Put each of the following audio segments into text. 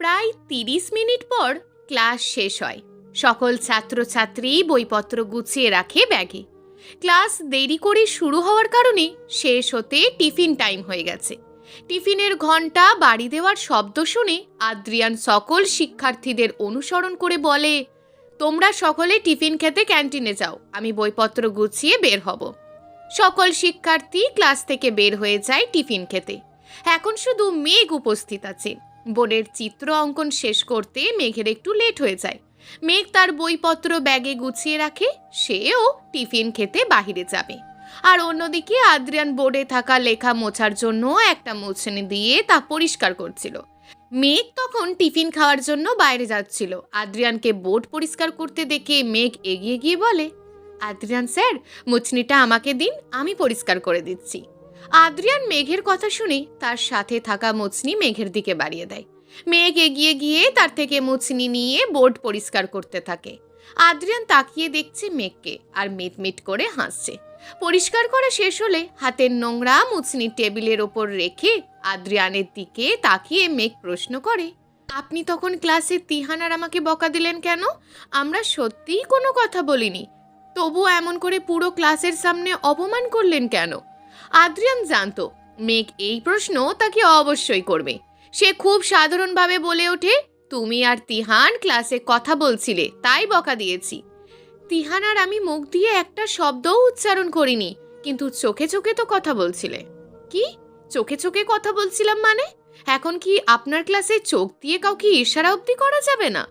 প্রায় তিরিশ মিনিট পর ক্লাস শেষ হয়। সকল ছাত্রছাত্রী বইপত্র গুছিয়ে রাখে ব্যাগে। ক্লাস দেরি করে শুরু হওয়ার কারণে শেষ হতে টিফিন টাইম হয়ে গেছে। টিফিনের ঘণ্টা বাড়ি দেওয়ার শব্দ শুনে আদ্রিয়ান সকল শিক্ষার্থীদের অনুসরণ করে বলে, তোমরা সকলে টিফিন খেতে ক্যান্টিনে যাও, আমি বইপত্র গুছিয়ে বের হব। সকল শিক্ষার্থী ক্লাস থেকে বের হয়ে যায় টিফিন খেতে। এখন শুধু মেঘ উপস্থিত আছে। বোর্ডের চিত্র অঙ্কন শেষ করতে মেঘের একটু লেট হয়ে যায়। মেঘ তার বইপত্র ব্যাগে গুছিয়ে রাখে, সেও টিফিন খেতে বাহিরে যাবে। আর অন্যদিকে আদ্রিয়ান বোর্ডে থাকা লেখা মোছার জন্য একটা মোছনি দিয়ে তা পরিষ্কার করছিল। মেঘ তখন টিফিন খাওয়ার জন্য বাইরে যাচ্ছিল। আদ্রিয়ানকে বোর্ড পরিষ্কার করতে দেখে মেঘ এগিয়ে গিয়ে বলে, আদ্রিয়ান স্যার, মুছনিটা আমাকে দিন, আমি পরিষ্কার করে দিচ্ছি। আদ্রিয়ান মেঘের কথা শুনে তার সাথে থাকা মুছনি মেঘের দিকে বাড়িয়ে দেয়। মেঘ এগিয়ে গিয়ে তার থেকে মুছনি নিয়ে বোর্ড পরিষ্কার করতে থাকে। আদ্রিয়ান তাকিয়ে দেখছে মেঘকে আর মিটমিট করে হাসছে। পরিষ্কার করা শেষ হলে হাতের নোংরা মুছনি টেবিলের ওপর রেখে আদ্রিয়ানের দিকে তাকিয়ে মেঘ প্রশ্ন করে, আপনি তখন ক্লাসে তিহান আর আমাকে বকা দিলেন কেন? আমরা সত্যিই কোনো কথা বলিনি। তবু এমন করে পুরো ক্লাসের সামনে অপমান করলেন কেন? আদ্রিয়ান জানতো, মেঘ এই প্রশ্ন তাকে অবশ্যই করবে। সে খুব সাধারণভাবে বলে ওঠে, তুমি আর তিহান ক্লাসে কথা বলছিলে, তাই বকা দিয়েছি। তিহান আর আমি মুখ দিয়ে একটা শব্দও উচ্চারণ করিনি, কিন্তু চোখে চোখে তো কথা বলছিলে। কি? চোখে চোখে কথা বলছিলাম মানে? এখন কি আপনার ক্লাসে চোখ দিয়ে কাউকে ইশারা অবধি করা যাবে না?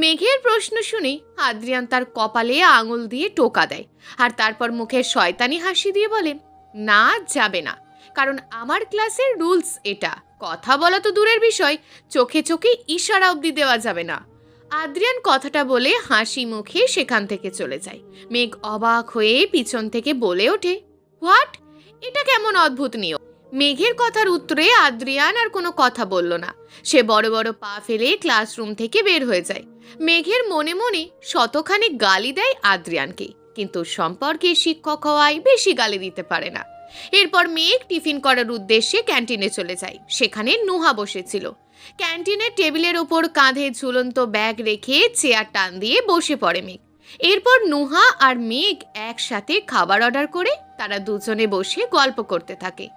মেঘের প্রশ্ন শুনে আদ্রিয়ান তার কপালে আঙুল দিয়ে টোকা দেয়, আর তারপর মুখে শয়তানি হাসি দিয়ে বলে না যাবে না। কারণ আমার ক্লাসের রুলস এটা। কথা বলা তো দূরের বিষয়, চোখে চোখে ইশারা অবধি দেওয়া যাবে না। আদ্রিয়ান কথাটা বলে হাসি মুখে সেখান থেকে চলে যায়। মেঘ অবাক হয়ে পিছন থেকে বলে ওঠে, হোয়াট? এটা কেমন অদ্ভুত নিয়ম? মেঘের কথার উত্তরে আদ্রিয়ান আর কোনো কথা বলল না। সে বড় বড় পা ফেলে ক্লাসরুম থেকে বের হয়ে যায়। মেঘের মনে মনে শতখানি গালি দেয় আদ্রিয়ানকে। কিন্তু সম্পর্কে শিক্ষক হওয়ায় বেশি গালি দিতে পারে না। এরপর মেঘ টিফিন করার উদ্দেশ্যে ক্যান্টিনে চলে যায়। সেখানে নুহা বসেছিল। ক্যান্টিনের টেবিলের ওপর কাঁধে ঝুলন্ত ব্যাগ রেখে চেয়ার টান দিয়ে বসে পড়ে মেঘ। এরপর নুহা আর মেঘ একসাথে খাবার অর্ডার করে তারা দুজনে বসে গল্প করতে থাকে।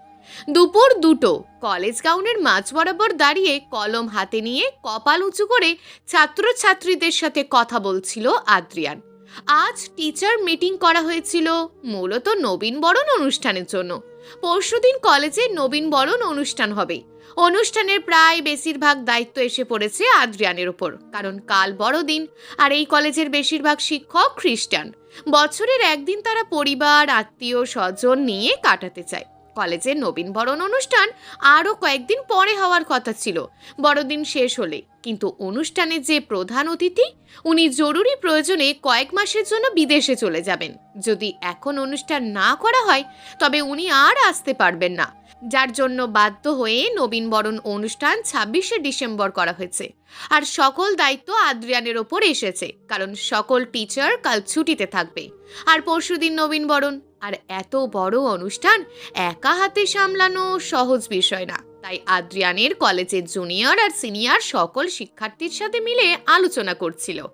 দুপুর দুটো, কলেজ গাউনের মাঝ বরাবর দাঁড়িয়ে কলম হাতে নিয়ে কপাল উঁচু করে ছাত্রছাত্রীদের সাথে কথা বলছিল আদ্রিয়ান। আজ টিচার মিটিং করা হয়েছিল, মূলত নবীন বরণ অনুষ্ঠানের জন্য। পরশুদিন কলেজে নবীন বরণ অনুষ্ঠান হবে। অনুষ্ঠানের প্রায় বেশিরভাগ দায়িত্ব এসে পড়েছে আদ্রিয়ানের ওপর কারণ কাল বড়দিন, আর এই কলেজের বেশিরভাগ শিক্ষক খ্রিস্টান। বছরের একদিন তারা পরিবার, আত্মীয়, স্বজন নিয়ে কাটাতে চায়। কলেজের নবীনবরণ অনুষ্ঠান আরও কয়েকদিন পরে হওয়ার কথা ছিল। বড়দিন শেষ হলে। কিন্তু অনুষ্ঠানে যে প্রধান অতিথি, উনি জরুরি প্রয়োজনে কয়েক মাসের জন্য বিদেশে চলে যাবেন। যদি এখন অনুষ্ঠান না করা হয়, তবে উনি আর আসতে পারবেন না। যার জন্য বাধ্য হয়ে নবীনবরণ অনুষ্ঠান ছাব্বিশে ডিসেম্বর করা হয়েছে। আর সকল দায়িত্ব আদ্রিয়ানের ওপর এসেছে, কারণ সকল টিচার কাল ছুটিতে থাকবে। আর পরশুদিন নবীনবরণ আর এত বড় অনুষ্ঠান একা হাতে সামলানো সহজ বিষয় না। তাই আদ্রিয়ানের কলেজের জুনিয়র আর সিনিয়র সকল শিক্ষার্থীর সাথে মিলে আলোচনা করছিল।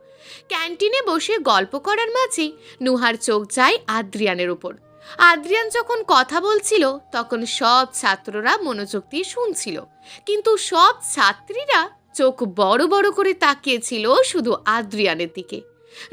ক্যান্টিনে বসে গল্প করার মাঝে নুহার চোখ যায় আদ্রিয়ানের উপর। আদ্রিয়ান যখন কথা বলছিল, তখন সব ছাত্ররা মনোযোগ দিয়ে শুনছিল। কিন্তু সব ছাত্রীরা চোখ বড় বড় করে তাকিয়েছিল শুধু আদ্রিয়ানের দিকে।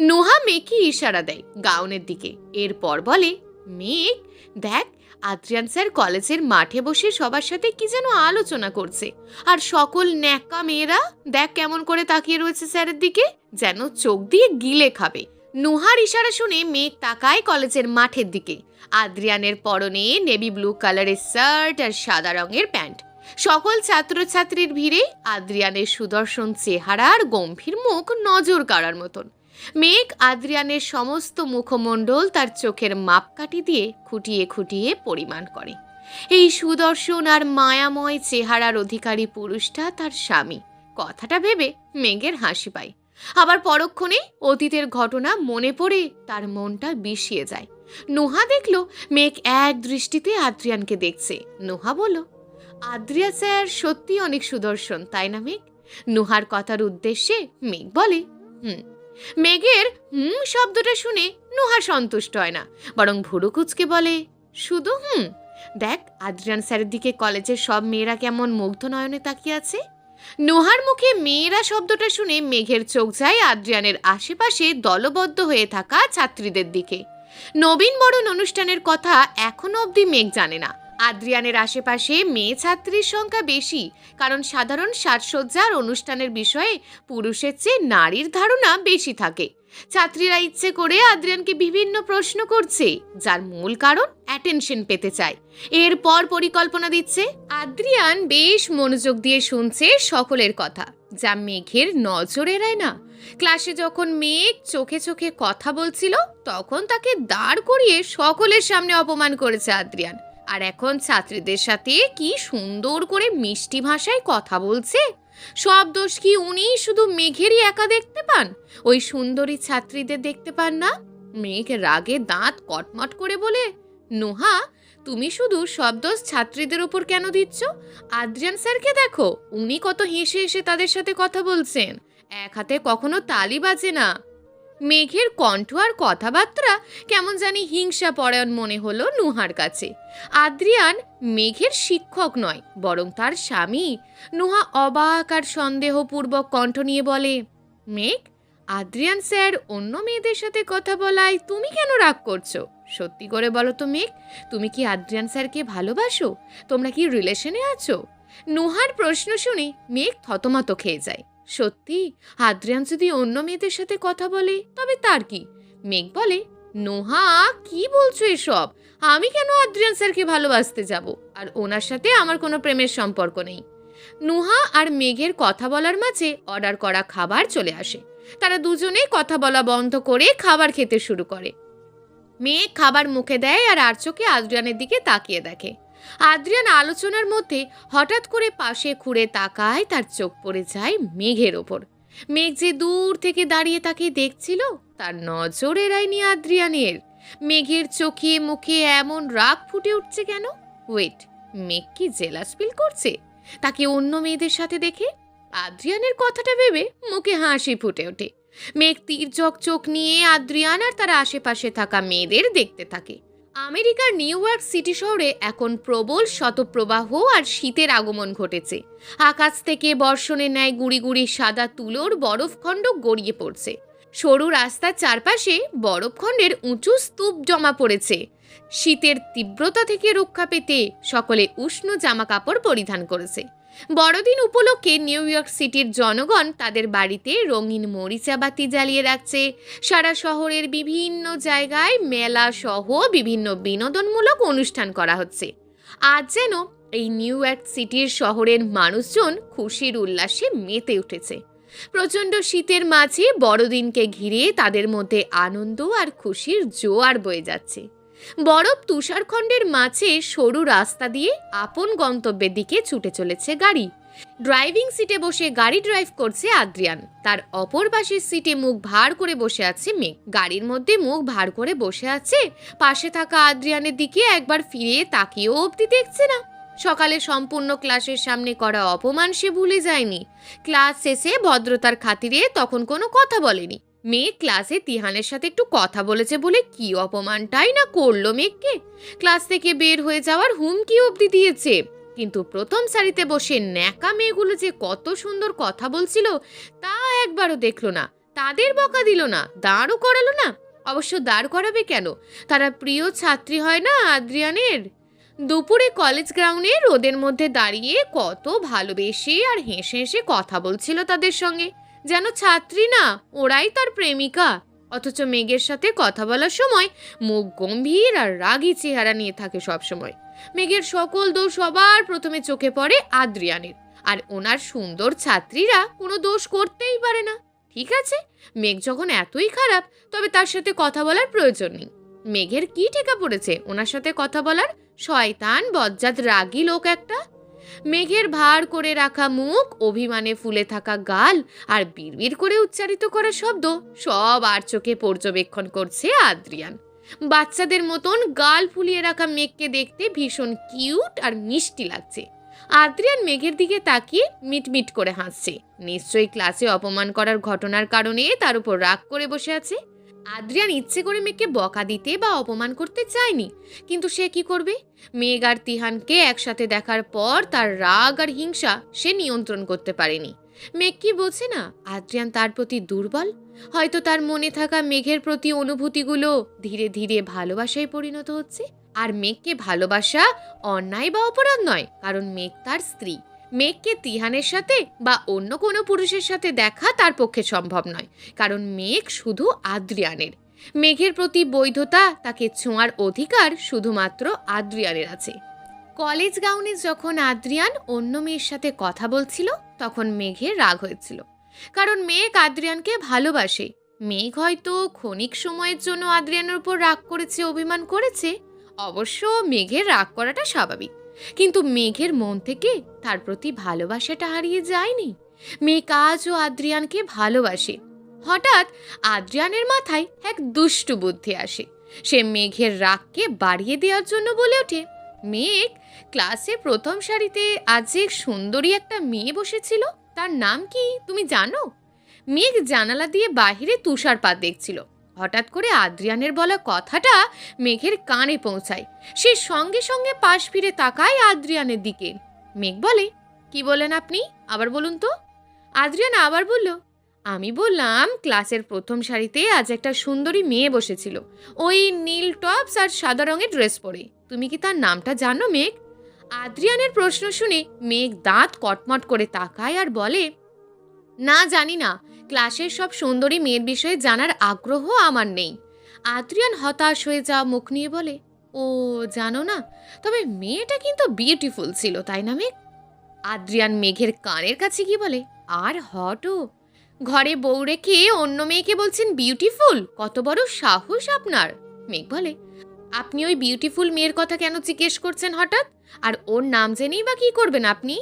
নোহা মেকি ইশারা দেয় গাউনের দিকে। এরপর বলে মেঘ? দেখ, আদ্রিয়ান স্যার কলেজের মাঠে বসে সবার সাথে কি যেন আলোচনা করছে। আর সকল ন্যাকা মেয়েরা, দেখ কেমন করে তাকিয়ে রয়েছে স্যারের দিকে, যেন চোখ দিয়ে গিলে খাবে। নুহার ইশারা শুনে মেঘ তাকায় কলেজের মাঠের দিকে। আদ্রিয়ানের পরনে নেভি ব্লু কালারের শার্ট আর সাদা রঙের প্যান্ট। সকল ছাত্রছাত্রীর ভিড়ে আদ্রিয়ানের সুদর্শন চেহারা আর গম্ভীর মুখ নজর কাড়ার মতন। মেঘ আদ্রিয়ানের সমস্ত মুখমণ্ডল তার চোখের মাপকাঠি দিয়ে খুঁটিয়ে খুঁটিয়ে পরিমাণ করে। এই সুদর্শন আর মায়াময় চেহারার অধিকারী পুরুষটা তার স্বামী। কথাটা ভেবে মেঘের হাসি পায়। আবার পরক্ষণে অতীতের ঘটনা মনে পড়ে তার মনটা বিষিয়ে যায়। নোহা দেখল, মেঘ এক দৃষ্টিতে আদ্রিয়ানকে দেখছে। নোহা বলল, আদ্রিয়া স্যার সত্যি অনেক সুদর্শন, তাই না মেঘ? নুহার কথার উদ্দেশ্যে মেঘ বলে, হুম মেঘের হুম শব্দটা শুনে নুহা সন্তুষ্ট হয় না, বরং ভুরু কুচকে বলে, শুধু হুম? দেখ, আদ্রিয়ান স্যারের দিকে কলেজের সব মেয়েরা কেমন মুগ্ধ নয়নে তাকিয়ে আছে? নোহার মুখে মেয়েরা শব্দটা শুনে মেঘের চোখ যায় আদ্রিয়ানের আশেপাশে দলবদ্ধ হয়ে থাকা ছাত্রীদের দিকে। নবীন বরণ অনুষ্ঠানের কথা এখনও অবধি মেঘ জানে না। আদ্রিয়ানের আশেপাশে মেয়ে ছাত্রীর সংখ্যা বেশি, কারণ সাধারণ সাজসজ্জার অনুষ্ঠানের বিষয়ে পুরুষের চেয়ে নারীর ধারণা বেশি থাকে। ছাত্রীরা ইচ্ছে করে আদ্রিয়ানকে বিভিন্ন প্রশ্ন করছে, যার মূল কারণ অ্যাটেনশন পেতে চায়। এরপর পরিকল্পনা দিচ্ছে, আদ্রিয়ান বেশ মনোযোগ দিয়ে শুনছে সকলের কথা, যা মেঘের নজর এড়ায় না। ক্লাসে যখন মেঘ চোখে চোখে কথা বলছিল, তখন তাকে দাঁড় করিয়ে সকলের সামনে অপমান করেছে আদ্রিয়ান। আর এখন ছাত্রীদের সাথে কি সুন্দর করে মিষ্টি ভাষায় কথা বলছে? সব দোষ কি উনি শুধু মেঘেরই একা দেখতে পান? ওই সুন্দরী ছাত্রীদের দেখতে পান না? মেঘ রাগে দাঁত কটমট করে বলে, নোহা, তুমি শুধু সব দোষ ছাত্রীদের ওপর কেন দিচ্ছ? আদ্রিয়ান স্যারকে দেখো, উনি কত হেসে হেসে তাদের সাথে কথা বলছেন। এক হাতে কখনো তালি বাজে না। মেঘের কণ্ঠ আর কথাবার্তা কেমন জানি হিংসা পরায়ণ মনে হলো নুহার কাছে। আদ্রিয়ান মেঘের শিক্ষক নয়, বরং তার স্বামী। নুহা অবাক আর সন্দেহপূর্বক কণ্ঠ নিয়ে বলে, মেঘ, আদ্রিয়ান স্যার অন্য মেয়েদের সাথে কথা বলায় তুমি কেন রাগ করছ? সত্যি করে বলো তো মেঘ, তুমি কি আদ্রিয়ান স্যারকে ভালোবাসো? তোমরা কি রিলেশনে আছো? নুহার প্রশ্ন শুনে মেঘ থতমত খেয়ে যায়। সত্যি, আদ্রিয়ান যদি অন্য মেয়েদের সাথে কথা বলে, তবে তার কি? মেঘ বলে, নোহা, কি বলছো এসব? আমি কেন আদ্রিয়ান স্যারকে ভালোবাসতে যাব? আর ওনার সাথে আমার কোনো প্রেমের সম্পর্ক নেই। নুহা আর মেঘের কথা বলার মাঝে অর্ডার করা খাবার চলে আসে। তারা দুজনে কথা বলা বন্ধ করে খাবার খেতে শুরু করে। মেয়ে খাবার মুখে দেয় আর আর চোখে আদ্রিয়ানের দিকে তাকিয়ে দেখে। আদ্রিয়ান আলোচনার মধ্যে হঠাৎ করে পাশে খুঁড়ে তাকায়, তার চোখ পড়ে যায় মেঘের ওপর। মেঘ যে দূর থেকে দাঁড়িয়ে তাকে দেখছিল, তার নজর এড়ায়নি আদ্রিয়ানের। মেঘের চোখে মুখে এমন রাগ ফুটে উঠছে কেন? ওয়েট মেঘ কি জেলাস ফিল করছে? তাকে অন্য মেয়েদের সাথে দেখে আদ্রিয়ানের কথাটা ভেবে মুখে হাসি ফুটে ওঠে। মেঘ তীর্যক চোখ নিয়ে আদ্রিয়ান আর তার আশেপাশে থাকা মেয়েদের দেখতে থাকে। আমেরিকার নিউ ইয়র্ক সিটি শহরে এখন প্রবল শতপ্রবাহ আর শীতের আগমন ঘটেছে। আকাশ থেকে বর্ষণের ন্যায় গুড়ি গুড়ি সাদা তুলোর বরফখণ্ড গড়িয়ে পড়ছে। সরু রাস্তার চারপাশে বরফখণ্ডের উঁচু স্তূপ জমা পড়েছে। শীতের তীব্রতা থেকে রক্ষা পেতে সকলে উষ্ণ জামা কাপড় পরিধান করেছে। বড়দিন উপলক্ষে নিউ ইয়র্ক সিটির জনগণ তাদের বাড়িতে রঙিন মরিচা বাতি জ্বালিয়ে রাখছে। সারা শহরের বিভিন্ন জায়গায় মেলা সহ বিভিন্ন বিনোদনমূলক অনুষ্ঠান করা হচ্ছে। আজ যেন এই নিউ ইয়র্ক সিটির শহরের মানুষজন খুশির উল্লাসে মেতে উঠেছে। প্রচণ্ড শীতের মাঝে বড়দিনকে ঘিরে তাদের মধ্যে আনন্দ আর খুশির জোয়ার বয়ে যাচ্ছে। বরফ তুষারখণ্ডের মাঝে সরু রাস্তা দিয়ে আপন গন্তব্যের দিকে ছুটে চলেছে গাড়ি। ড্রাইভিং সিটে বসে গাড়ি ড্রাইভ করছে আদ্রিয়ান। তার অপর পাশের সিটে মুখ ভার করে বসে আছে মেঘ। গাড়ির মধ্যে মুখ ভার করে বসে আছে পাশে থাকা আদ্রিয়ানের দিকে একবার ফিরে তাকিয়েও অবধি দেখছে না। সকালে সম্পূর্ণ ক্লাসের সামনে করা অপমান সে ভুলে যায়নি। ক্লাস শেষে ভদ্রতার খাতিরে তখন কোনো কথা বলেনি। মেয়ে ক্লাসে তিহানের সাথে একটু কথা বলেছে বলে কি অপমানটাই না করল মেঘকে ক্লাস থেকে বের হয়ে যাওয়ার হুমকি অবধি দিয়েছে। কিন্তু প্রথম সারিতে বসে ন্যাকা মেয়েগুলো যে কত সুন্দর কথা বলছিল, তা একবারও দেখল না। তাদের বকা দিল না, দাঁড়ও করালো না। অবশ্য দাঁড় করাবে কেন? তারা প্রিয় ছাত্রী হয় না আদ্রিয়ানের? দুপুরে কলেজ গ্রাউন্ডে রোদের মধ্যে দাঁড়িয়ে কত ভালোবেসে আর হেসে হেসে কথা বলছিল তাদের সঙ্গে। যেন ছাত্রী না, ওরাই তার প্রেমিকা। অথচ মেঘের সাথে কথা বলার সময় মুখ গম্ভীর আর রাগী চেহারা নিয়ে থাকে সবসময়। মেঘের সকল দোষ সবার প্রথমে চোখে পড়ে আদ্রিয়ানের। আর ওনার সুন্দর ছাত্রীরা কোনো দোষ করতেই পারে না। ঠিক আছে, মেঘ যখন এতই খারাপ, তবে তার সাথে কথা বলার প্রয়োজন নেই। মেঘের কি ঠেকা পড়েছে? ওনার সাথে কথা বলার শয়তান, বজ্জাত, রাগী লোক একটা। মেঘের ভার করে রাখা মুখ, অভিমানে ফুলে থাকা গাল আর বিড়বিড় করে উচ্চারিত করা শব্দ সব আর চোখে পর্যবেক্ষণ করছে আদ্রিয়ান। বাচ্চাদের মতন গাল ফুলিয়ে রাখা মেঘকে দেখতে ভীষণ কিউট আর মিষ্টি লাগছে। আদ্রিয়ান মেঘের দিকে তাকিয়ে মিটমিট করে হাসছে। নিশ্চয়ই ক্লাসে অপমান করার ঘটনার কারণে তার উপর রাগ করে বসে আছে। আদ্রিয়ান ইচ্ছে করে মেঘকে বকা দিতে বা অপমান করতে চায়নি, কিন্তু সে কি করবে? মেঘ আর তিহানকে একসাথে দেখার পর তার রাগ আর হিংসা সে নিয়ন্ত্রণ করতে পারেনি। মেঘ কি বোঝে না? আদ্রিয়ান তার প্রতি দুর্বল? হয়তো তার মনে থাকা মেঘের প্রতি অনুভূতিগুলো ধীরে ধীরে ভালোবাসায় পরিণত হচ্ছে। আর মেঘকে ভালোবাসা অন্যায় বা অপরাধ নয়, কারণ মেঘ তার স্ত্রী। মেঘকে তিহানের সাথে বা অন্য কোনো পুরুষের সাথে দেখা তার পক্ষে সম্ভব নয়, কারণ মেঘ শুধু আদ্রিয়ানের। মেঘের প্রতি বৈধতা, তাকে ছোঁয়ার অধিকার শুধুমাত্র আদ্রিয়ানের আছে। কলেজ গাউনে যখন আদ্রিয়ান অন্য মেয়ের সাথে কথা বলছিল, তখন মেঘের রাগ হয়েছিল। কারণ মেঘ আদ্রিয়ানকে ভালোবাসে। মেঘ হয়তো ক্ষণিক সময়ের জন্য আদ্রিয়ানের উপর রাগ করেছে, অভিমান করেছে। অবশ্য মেঘের রাগ করাটা স্বাভাবিক। কিন্তু মেঘের মন থেকে তার প্রতি ভালোবাসাটা হারিয়ে যায়নি। মেঘ ও আদ্রিয়ানকে ভালোবাসে। হঠাৎ আদ্রিয়ানের মাথায় এক দুষ্টু বুদ্ধি আসে। সে মেঘের রাগকে বাড়িয়ে দেওয়ার জন্য বলে ওঠে, মেঘ ক্লাসে প্রথম সারিতে আজ যে সুন্দরী একটা মেয়ে বসেছিল, তার নাম কি তুমি জানো? মেঘ জানালা দিয়ে বাহিরে তুষারপাত দেখছিল। হঠাৎ করে আদ্রিয়ানের বলা কথাটা মেঘের কানে পৌঁছায়। সে সঙ্গে সঙ্গে পাশ ফিরে তাকায় আদ্রিয়ানের দিকে। মেঘ বলে, কি বলেন আপনি? আবার বলুন তো। আদ্রিয়ান আবার বলল, আমি বললাম ক্লাসের প্রথম সারিতে আজ একটা সুন্দরী মেয়ে বসেছিল। ওই নীল টপস আর সাদা রঙের ড্রেস পরে। তুমি কি তার নামটা জানো, মেঘ? আদ্রিয়ানের প্রশ্ন শুনে মেঘ দাঁত কটমট করে তাকায় আর বলে, না, জানি না। ক্লাসের সব সুন্দরী মেয়ের বিষয়ে জানার আগ্রহ আমার নেই। আদ্রিয়ান হতাশ হয়ে যাওয়া মুখ নিয়ে বলে, ও, জানো না, তবে মেয়েটা কিন্তু বিউটিফুল ছিল, তাই না মেঘ আদ্রিয়ান মেঘের কানের কাছে কি বলে, আর হটও ঘরে বউ রেখে অন্য মেয়েকে বলছেন বিউটিফুল কত বড় সাহস আপনার! মেঘ বলে, আপনি ওই বিউটিফুল মেয়ের কথা কেন জিজ্ঞেস করছেন হঠাৎ? আর ওর নাম জেনেই বা কি করবেন আপনি?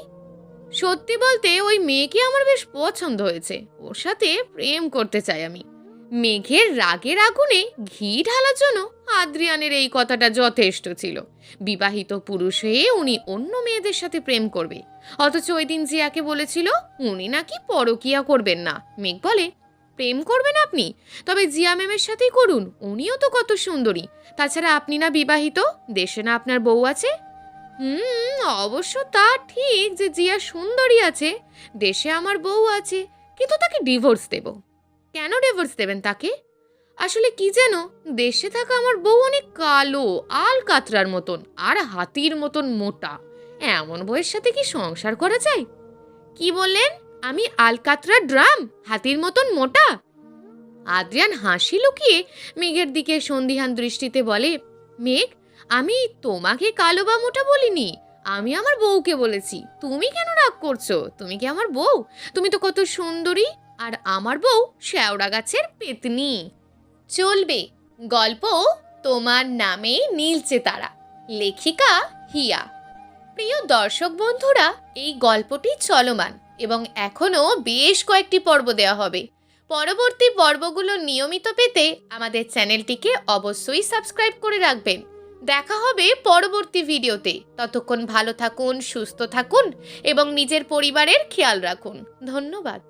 সত্যি বলতে ওই মেয়েকে আমার বেশ পছন্দ হয়েছে। ওর সাথে প্রেম করতে চাই আমি। মেঘের রাগের আগুনে ঘি ঢালার জন্য আদ্রিয়ানের এই কথাটা যথেষ্ট ছিল। বিবাহিত পুরুষ হয়ে উনি অন্য মেয়েদের সাথে প্রেম করবে। অথচ ওই দিন জিয়াকে বলেছিল, উনি নাকি পরকিয়া করবেন না। মেঘ বলে, প্রেম করবেন আপনি? তবে জিয়া ম্যামের সাথেই করুন। উনিও তো কত সুন্দরী। তাছাড়া আপনি না বিবাহিত, দেশে না আপনার বউ আছে। হুম, অবশ্য তা ঠিক যে জিয়া সুন্দরী আছে, দেশে আমার বউ আছে, কিন্তু তাকে ডিভোর্স দেব। কেন ডিভোর্স দেবেন তাকে? আসলে কি যেন দেশে থাকা আমার বউ অনেক কালো, আল কাতরার মতন, আর হাতির মতন মোটা। এমন বউয়ের সাথে কি সংসার করা যায়? কি বললেন? আমি আলকাতরা ড্রাম, হাতির মতন মোটা? আদ্রিয়ান হাসি লুকিয়ে মেঘের দিকে সন্দিহান দৃষ্টিতে বলে, মেঘ আমি তোমাকে কালো বা মোটা বলিনি, আমি আমার বউকে বলেছি। তুমি কেন রাগ করছ? তুমি কি আমার বউ? তুমি তো কত সুন্দরী, আর আমার বউ শেওড়া গাছের পেতনি। চলবে, গল্প তোমার নামে নীলচে তারা, লেখিকা হিয়া। প্রিয় দর্শক বন্ধুরা, এই গল্পটি চলমান, এবং এখনও বেশ কয়েকটি পর্ব দেওয়া হবে। পরবর্তী পর্বগুলো নিয়মিত পেতে আমাদের চ্যানেলটিকে অবশ্যই সাবস্ক্রাইব করে রাখবেন। দেখা হবে পরবর্তী ভিডিওতে। ততক্ষণ ভালো থাকুন, সুস্থ থাকুন এবং নিজের পরিবারের খেয়াল রাখুন। ধন্যবাদ।